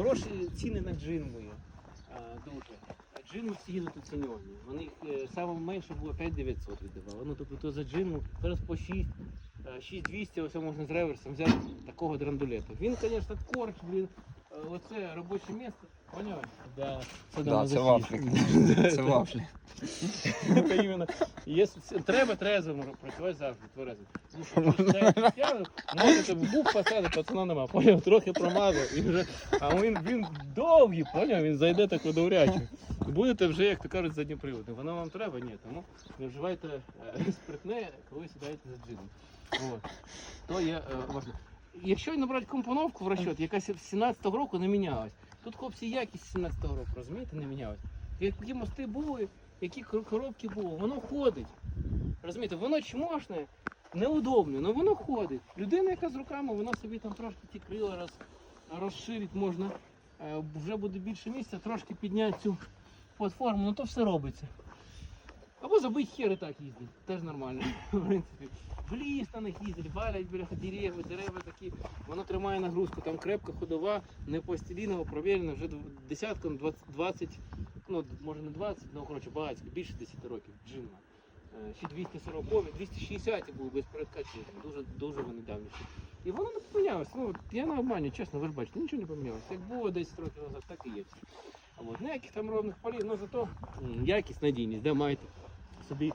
Хороші ціни на джин а, Дуже. А Джинми всі їдуть оцінювані. Вони їх е, було 5900 віддавали. Ну тобто то за джину зараз по 6. е, 6200, ось можна з реверсом взяти такого драндулета. Він, звісно, корч, блін, е, оце робоче місце. Поняв? Да, це, Да, це в Африці. Це в Якщо треба трезвим працювати завжди, сідаєте можете в бук посадити, пацана нема. Поняв, трохи промазав і вже. А він, він довгий, поняв, він зайде так водовряче. І будете вже, як то кажуть, задніприводним. Воно вам треба? Ні. Тому не вживайте е, спиртне, коли сідаєте за джином. От. То є е, важливо. Якщо набрати компоновку в розчет, яка з 17-го року не мінялась. Тут хлопці якість 17-го року, розумієте, не мінялась. Які мости були, які коробки були, воно ходить. Розумієте, воно чмошне, неудобне, але воно ходить. Людина, яка з руками, вона собі там трошки ті крила роз, розширить можна. Е, Вже буде більше місця, трошки підняти цю платформу, ну то все робиться. Або забить хер і так їздить, теж нормально. В принципі. В ліс на них їздять, валять біля дерева, дерева такі, воно тримає нагрузку, там крепка ходова, не пластилінова, провірена вже десятком 20, 20 ну може не 20, ну коротше багатько, більше 10 років джинна. Ще 240 260 були без передкачення, дуже, дуже вони давніші. І воно не помінялося. Ну, я не обманю, чесно, ви ж бачите, нічого не помінялося. Як було 10 років назад, так і є. А от ніяких там ровних полів, ну зато якість, надійність, де маєте собі